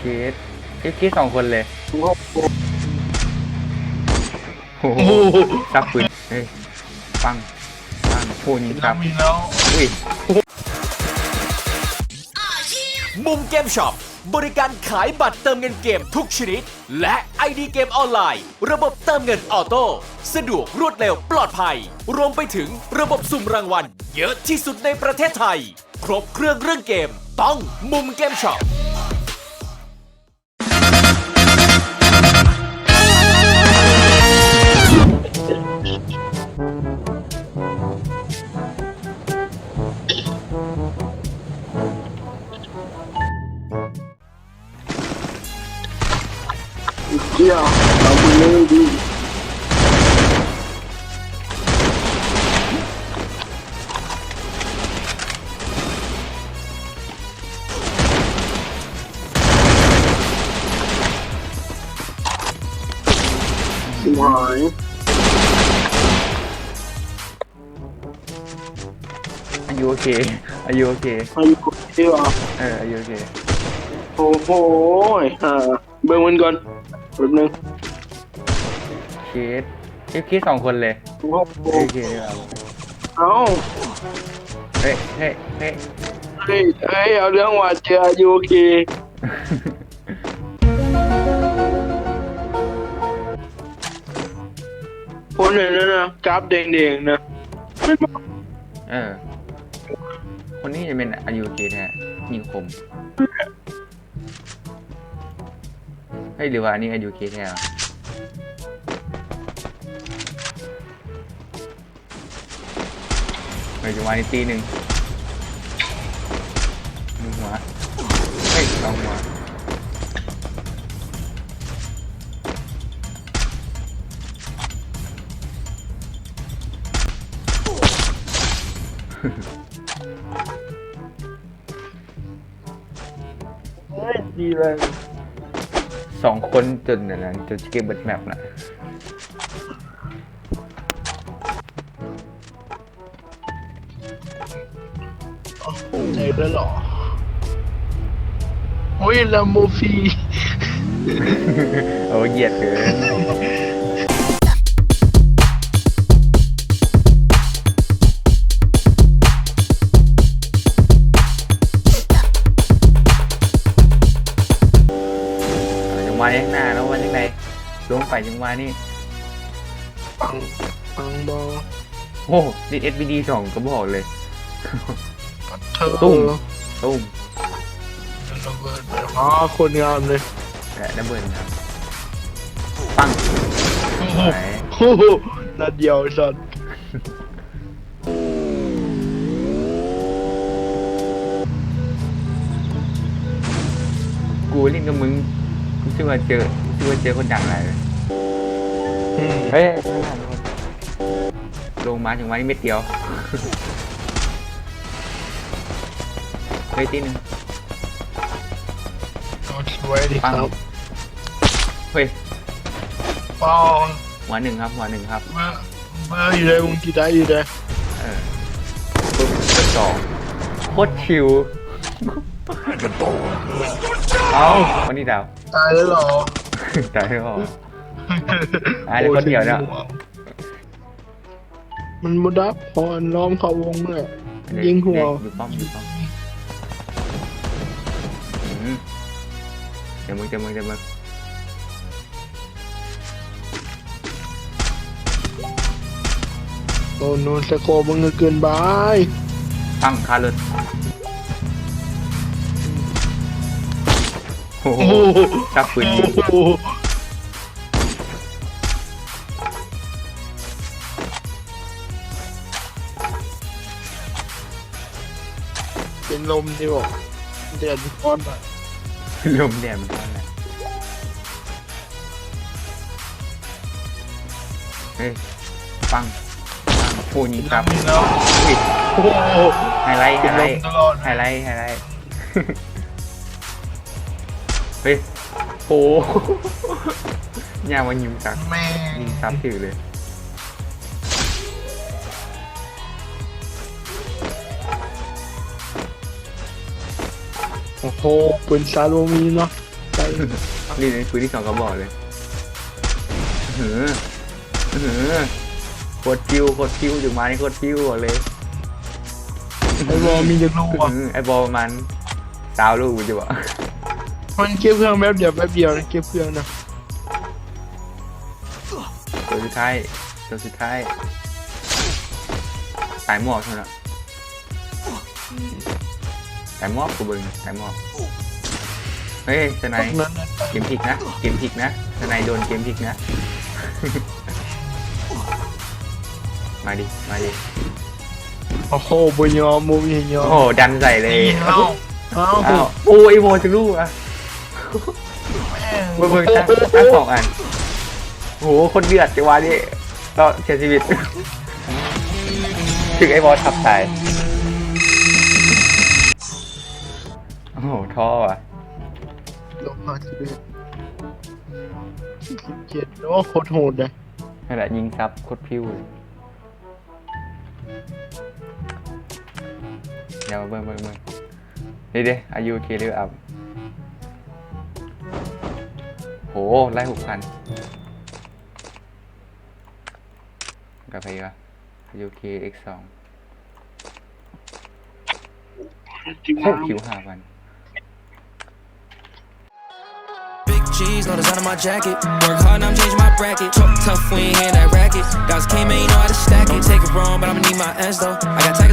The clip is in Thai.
เคสเอ้ยเคสสองคนเลยโอ้โหโอ้โหซับปืนเฮ้ยปังปังพูดนี้ครับมีแล้วอุ้ยมุมเกมช็อปบริการขายบัตรเติมเงินเกมทุกชนิด และ ID เกมออนไลน์ ระบบเติมเงินออโต้สะดวกรวดเร็วปลอดภัย รวมไปถึงระบบสุ่มรางวัล เยอะที่สุดในประเทศไทย ครบเครื่องเรื่องเกม ต้องมุมเกมช็อป หายอายุโอเคอายุโอเคอายุเที่ยวเอออายุโอเคโอ้โหอ่าเบิ่งมันก่อนแป๊บนึงเคสเอ้ยเคสสองคนเลยโอ้โหเอ้ยโอเคดีกว่าเอ้าเฮ้ยเฮ้ยเฮ้ยเฮ้ยเฮ้ยเอาเรื่องว่าเจออายุโอเค คนไหนนั่นนะกราฟแดงๆนะเออ คนนี้จะเป็นอายุโอเคแท้ยิงคมเฮ้ยหรือว่าอันนี้อายุโอเคแท้วะไปจังหวะนี้ตีหนึ่งหนึ่งหัวเฮ้ยสองหัว เฮ้ยดีเลยสองคนจนนั่นนะจนเกมเบิดแมปน่ะใจแล้วหรอโอ้ยลาโมฟี โอ้เหยียดเกิน จังหวะนี้ข้างหน้าแล้ววันยังไงลงไปจังหวะนี้ปังปังบอโอ้ดิเอสบีดีสองก็บอกเลย เธอตุ้ม ตุ้มระเบิดแบบอ๋อคนงามเลยและดับเบิลครับ ปังโอ้โหไหนโอ้โหนัดเดียวไอ้สัตว์กูเล่นกับมึง กูเชื่อว่าเจอกูเชื่อว่าเจอคนดังอะไรเลยอืมเฮ้ยลงมาถึงวันนี้เม็ดเดียว เฮ้ยตีหนึงเอาไว้ดิคปังรับเฮ้ยปังหัวหนึ่งครับหัวหนึ่งครับเมื่อเมื่ออยู่ได้วงกี่ได้อยู่ได้เออปุ๊บกดสองโคตรชิวเอาวันนี้ดาวตายแล้วเหรอตายแล้วเหรอ ตายแล้วคนเดียวเนี่ยมันมุดับพรล้อมเขาวงเลยยิงหัวอยู่ป้อมอยู่ป้อมอืมเดี๋ยวมึงเดี๋ยวมึงเดี๋ยวมึงโอ้โนสโคมึงก็เกินไปตั้งคาร์ล โอ้โหโอ้โหจับปืนยิงโอ้โหเป็นลมที่บอกเดือดร้อนอะลมแดดมันร้อนแหละเฮ้ยปังปังพูดยิงครับมีแล้วอุ้ยโอ้โหไฮไลท์ไฮเป็นไลลมท์ตลอด ไฮไลท์ไฮไลท์ เฮ้ยโอ้โหยามันยิงจักแม่ยิงซ้ำถือเลยโอ้โหปืนซาโลมีเนาะนี่ในปืนที่สองกระบอกเลยอื้อหืออื้อหือโคตรคิวโคตรคิวอยู่ไม้โคตรคิวบอกเลยไอ้บอลมีจะรู้อื้ออะหือไอ้บอลมันสาวลูกกูจะบอก มันเก็บเครื่องแป๊บเดียวแป๊บเดียวนะเก็บเครื่องนะตัวสุดท้ายตัวสุดท้ายสายหมอกเท่านั้นสายหมอกกูเบิ่งสายหมอกเฮ้ยสไนตรยงนั้นนะเกมพลิกนะเกมพลิกนะสไนยโดนเกมพลิกนะ มาดิมาดิโอ้โหบุญยอมบุญยอโอ้มโหดันใส่เลยเอาเอาอ้าวโอ้ยโมจะรู้อะ เบิ่งเบิ่งตั้งตั้งสองอันโหคนเดือดจังวะนี้ก็เสียชีวิต ถึงไอ้บอลทับตาย โอ้โหท่ออะลงมาทีเดียวเจ็ดโอ้โคตรโหดเลยนั่นแหละยิงซับโคตรพิ้วเลยเดี๋ยวเบิ่งเบิ่งเบิ่งนี่เด้อายุเคหรืออัพ โห ไล่หกพันกลับไปอีกวะอายุเค x สองโคตรคิวห้าพัน Big G's, know the sound of my jacket. Work hard, now I'm changing my bracket. Talk tough, we ain't hear that racket. Guys came in, you know how to stack it. Take it wrong, but I'ma need my ends though. I got tigers.